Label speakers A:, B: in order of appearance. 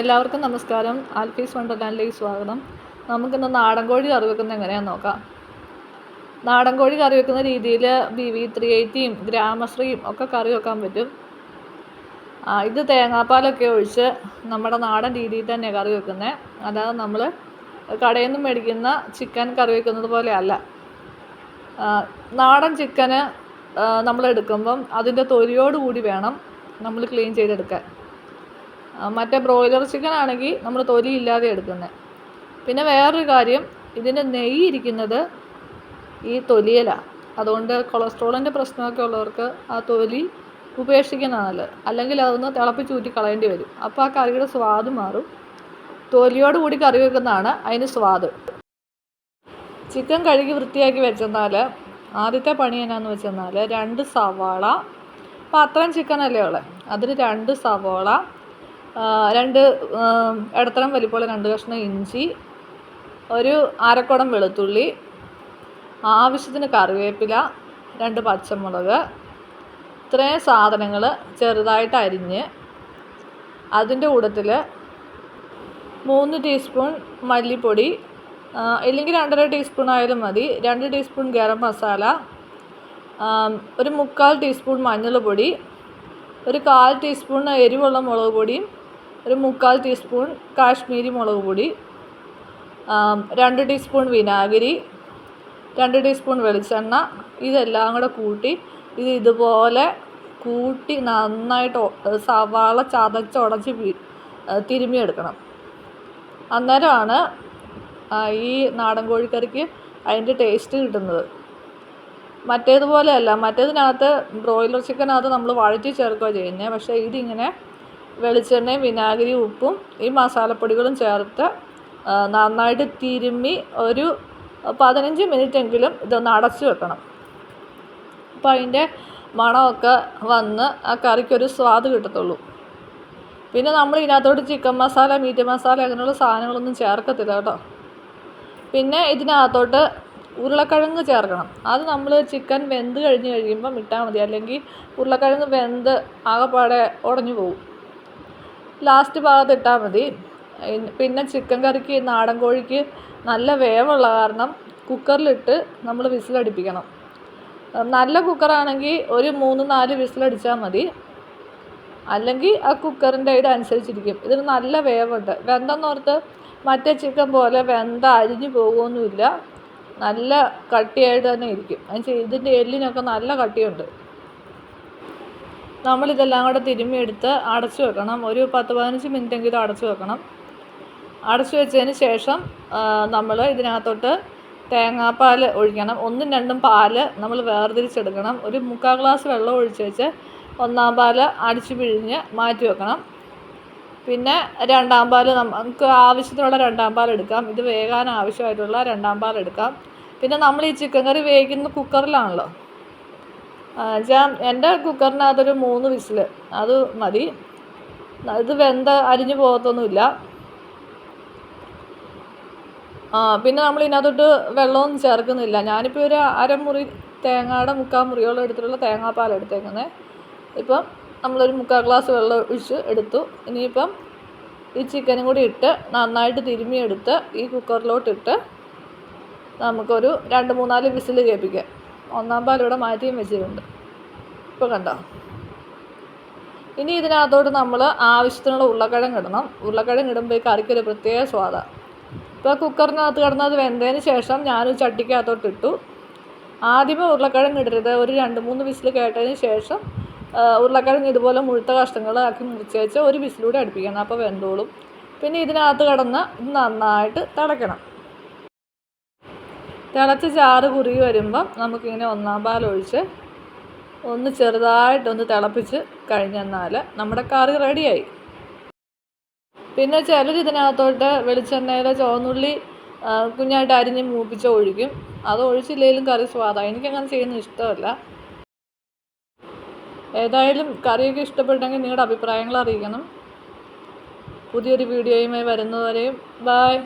A: എല്ലാവർക്കും നമസ്കാരം. ആൽഫീസ് വണ്ടർലാൻഡിലേക്ക് സ്വാഗതം. നമുക്കിന്ന് നാടൻ കോഴി കറി വെക്കുന്നത് എങ്ങനെയാണെന്ന് നോക്കാം. നാടൻ കോഴി കറി വെക്കുന്ന രീതിയിൽ ബി വി ത്രീ എയ്റ്റിയും ഗ്രാമശ്രീയും ഒക്കെ കറി വെക്കാൻ പറ്റും. ഇത് തേങ്ങാപ്പാലൊക്കെ ഒഴിച്ച് നമ്മുടെ നാടൻ രീതിയിൽ തന്നെ കറി വെക്കുന്നത് അല്ലാതെ നമ്മൾ കടയിൽ നിന്ന് മേടിക്കുന്ന ചിക്കൻ കറി വെക്കുന്നത് പോലെയല്ല നാടൻ ചിക്കന് നമ്മൾ എടുക്കുമ്പം അതിന്റെ തൊലിയോടുകൂടി വേണം നമ്മൾ ക്ലീൻ ചെയ്തെടുക്കാൻ. മറ്റേ ബ്രോയിലർ ചിക്കൻ ആണെങ്കിൽ നമ്മൾ തൊലി ഇല്ലാതെ എടുക്കുന്നത് പിന്നെ വേറൊരു കാര്യം ഇതിന്റെ നെയ്യ് ഇരിക്കുന്നത് ഈ തൊലിയിലാണ് അതുകൊണ്ട് കൊളസ്ട്രോളിന്റെ പ്രശ്നമൊക്കെ ഉള്ളവർക്ക് ആ തൊലി ഉപേക്ഷിക്കുന്നതാണ് നല്ലത് അല്ലെങ്കിൽ അതൊന്ന് തിളപ്പിച്ച് ഊറ്റി കളയേണ്ടി വരും. അപ്പോൾ ആ കറിയുടെ സ്വാദ് മാറും. തൊലിയോട് കൂടി കറി വെക്കുന്നതാണ് അതിന് സ്വാദ്. ചിക്കൻ കഴുകി വൃത്തിയാക്കി വെച്ചെന്നാൽ ആദ്യത്തെ പണി എന്നാന്ന് വെച്ചെന്നാൽ രണ്ട് സവാള. അപ്പോൾ അത്രയും ചിക്കനല്ലേ ഉള്ളത് അതിൽ രണ്ട് സവാള രണ്ട് ഇടത്തരം വലിപ്പമുള്ള രണ്ട് കഷ്ണം ഇഞ്ചി ഒരു അരക്കുടം വെളുത്തുള്ളി ആവശ്യത്തിന് കറിവേപ്പില രണ്ട് പച്ചമുളക് ഇത്രയും സാധനങ്ങൾ ചെറുതായിട്ട് അരിഞ്ഞ് അതിന്റെ കൂട്ടത്തിൽ മൂന്ന് ടീസ്പൂൺ മല്ലിപ്പൊടി ഇല്ലെങ്കിൽ രണ്ടര ടീസ്പൂൺ ആയാലും മതി. രണ്ട് ടീസ്പൂൺ ഗരം മസാല ഒരു മുക്കാൽ ടീസ്പൂൺ മഞ്ഞൾപ്പൊടി ഒരു കാൽ ടീസ്പൂൺ എരിവുള്ള മുളക് പൊടിയും ഒരു മുക്കാൽ ടീസ്പൂൺ കാശ്മീരി മുളക് പൊടി രണ്ട് ടീസ്പൂൺ വിനാഗിരി രണ്ട് ടീസ്പൂൺ വെളിച്ചെണ്ണ ഇതെല്ലാം കൂടെ കൂട്ടി ഇത് ഇതുപോലെ കൂട്ടി നന്നായിട്ട് സവാള ചതച്ചുടച്ച് തിരുമ്മിയെടുക്കണം. അന്നേരമാണ് ഈ നാടൻ കോഴിക്കറിക്ക് അതിന്റെ ടേസ്റ്റ് കിട്ടുന്നത്. മറ്റേതുപോലെയല്ല മറ്റേതിനകത്ത് ബ്രോയിലർ ചിക്കനകത്ത് നമ്മൾ വഴറ്റി ചേർക്കുകയാണ് ചെയ്യുന്നത് പക്ഷേ ഇതിങ്ങനെ വെളിച്ചെണ്ണയും വിനാഗിരി ഉപ്പും ഈ മസാലപ്പൊടികളും ചേർത്ത് നന്നായിട്ട് തിരുമ്മി ഒരു പതിനഞ്ച് മിനിറ്റെങ്കിലും ഇതൊന്ന് അടച്ചു വെക്കണം. അപ്പോൾ അതിന്റെ മണമൊക്കെ വന്ന് ആ കറിക്കൊരു സ്വാദ് കിട്ടത്തുള്ളൂ. പിന്നെ നമ്മൾ ഇതിനകത്തോട്ട് ചിക്കൻ മസാല മീറ്റ് മസാല അങ്ങനെയുള്ള സാധനങ്ങളൊന്നും ചേർക്കത്തില്ല കേട്ടോ. പിന്നെ ഇതിനകത്തോട്ട് ഉരുളക്കിഴങ്ങ് ചേർക്കണം. അത് നമ്മൾ ചിക്കൻ വെന്ത് കഴിഞ്ഞ് കഴിയുമ്പം ഇട്ടാൽ മതി. അല്ലെങ്കിൽ ഉരുളക്കിഴങ്ങ് വെന്ത് ആകെപ്പാടെ ഉടഞ്ഞു പോകും. ലാസ്റ്റ് ഭാഗത്ത് ഇട്ടാൽ മതി. പിന്നെ ചിക്കൻ കറിക്ക് നാടൻ കോഴിക്ക് നല്ല വേവുള്ള കാരണം കുക്കറിലിട്ട് നമ്മൾ വിസിലടിപ്പിക്കണം നല്ല കുക്കറാണെങ്കിൽ ഒരു മൂന്ന് നാല് വിസിലടിച്ചാൽ മതി. അല്ലെങ്കിൽ ആ കുക്കറിന്റെ ഇതനുസരിച്ചിരിക്കും ഇതിന് നല്ല വേവുണ്ട്. വെന്തെന്നോർത്ത് മറ്റേ ചിക്കൻ പോലെ വെന്ത അരിഞ്ഞു പോകുമൊന്നുമില്ല നല്ല കട്ടിയായിട്ട് തന്നെ ഇരിക്കും. അതിന് ഇതിന്റെ എല്ലിനൊക്കെ നല്ല കട്ടിയുണ്ട്. നമ്മളിതെല്ലാം കൂടെ തിരുമ്മിയെടുത്ത് അടച്ചു വെക്കണം. ഒരു പത്ത് പതിനഞ്ച് മിനിറ്റെങ്കിലും അടച്ചു വെക്കണം. അടച്ചു വെച്ചതിന് ശേഷം നമ്മൾ ഇതിനകത്തോട്ട് തേങ്ങാപ്പാൽ ഒഴിക്കണം. ഒന്നും രണ്ടും പാൽ നമ്മൾ വേർതിരിച്ചെടുക്കണം. ഒരു മുക്കാൽ ഗ്ലാസ് വെള്ളം ഒഴിച്ച് വെച്ച് ഒന്നാം പാൽ അടിച്ച് പിഴിഞ്ഞ് മാറ്റി വെക്കണം. പിന്നെ രണ്ടാം പാൽ നമുക്ക് ആവശ്യത്തിനുള്ള രണ്ടാം പാൽ എടുക്കാം. ഇത് വേകാൻ ആവശ്യമായിട്ടുള്ള രണ്ടാം പാൽ എടുക്കാം. പിന്നെ നമ്മൾ ഈ ചിക്കൻ കറി വേവിക്കുന്ന കുക്കറിലാണല്ലോ. ഞാൻ എന്റെ കുക്കറിനകത്തൊരു മൂന്ന് വിസിൽ. അത് മതി. ഇത് വെന്ത അരിഞ്ഞു പോകത്തൊന്നുമില്ല. ആ പിന്നെ നമ്മൾ ഇതിനകത്തോട്ട് വെള്ളമൊന്നും ചേർക്കുന്നില്ല. ഞാനിപ്പോൾ ഒരു അരമുറി തേങ്ങയുടെ മുക്കാൽ മുറിയോളം എടുത്തിട്ടുള്ള തേങ്ങാപ്പാൽ എടുത്തേക്കുന്നത്. ഇപ്പം നമ്മളൊരു മുക്കാൽ ഗ്ലാസ് വെള്ളം ഒഴിച്ച് എടുത്തു. ഇനിയിപ്പം ഈ ചിക്കനും കൂടി ഇട്ട് നന്നായിട്ട് തിരുമ്മിയെടുത്ത് ഈ കുക്കറിലോട്ടിട്ട് നമുക്കൊരു രണ്ട് മൂന്നാൽ വിസിൽ കേൾപ്പിക്കാം. ഒന്നാം പാൽ ഇവിടെ മാറ്റിയും വെച്ചിട്ടുണ്ട്. ഇപ്പോൾ കണ്ടോ? ഇനി ഇതിനകത്തോട്ട് നമ്മൾ ആവശ്യത്തിനുള്ള ഉരുളക്കിഴങ്ങ് ഇടണം. ഉരുളക്കിഴങ്ങ് ഇടുമ്പോൾ ഈ കറിക്കൊരു പ്രത്യേക സ്വാദാണ് ഇപ്പോൾ കുക്കറിനകത്ത് കിടന്നത് വെന്തതിന് ശേഷം ഞാനൊരു ചട്ടിക്കകത്തോട്ട് ഇട്ടു. ആദ്യമേ ഉരുളക്കിഴങ്ങ് ഇടരുത്. ഒരു രണ്ട് മൂന്ന് വിസിൽ കേട്ടതിന് ശേഷം ഉരുളക്കിഴങ്ങ് ഇതുപോലെ മുഴുത്ത കഷ്ണങ്ങളാക്കി മുറിച്ച് വെച്ച് ഒരു വിസിലൂടെ അടുപ്പിക്കണം. അപ്പോൾ വെന്തോളും. പിന്നെ ഇതിനകത്ത് കിടന്ന് നന്നായിട്ട് തിളയ്ക്കണം. തിളച്ച് ചാറ് കുറുകി വരുമ്പം നമുക്കിങ്ങനെ ഒന്നാം പാൽ ഒഴിച്ച് ഒന്ന് ചെറുതായിട്ടൊന്ന് തിളപ്പിച്ച് കഴിഞ്ഞെന്നാൽ നമ്മുടെ കറി റെഡിയായി. പിന്നെ ചിലർ ഇതിനകത്തോട്ട് വെളിച്ചെണ്ണയിൽ ചുവന്നുള്ളി കുഞ്ഞായിട്ട് അരിഞ്ഞ് മൂപ്പിച്ച് ഒഴിക്കും. അത് ഒഴിച്ചില്ലെങ്കിലും കറി സ്വാദാണ് എനിക്കങ്ങനെ ചെയ്യുന്ന ഇഷ്ടമല്ല. ഏതായാലും കറിയൊക്കെ ഇഷ്ടപ്പെട്ടെങ്കിൽ നിങ്ങളുടെ അഭിപ്രായങ്ങൾ അറിയിക്കണം. പുതിയൊരു വീഡിയോയുമായി വരുന്നതുവരെയും ബായ്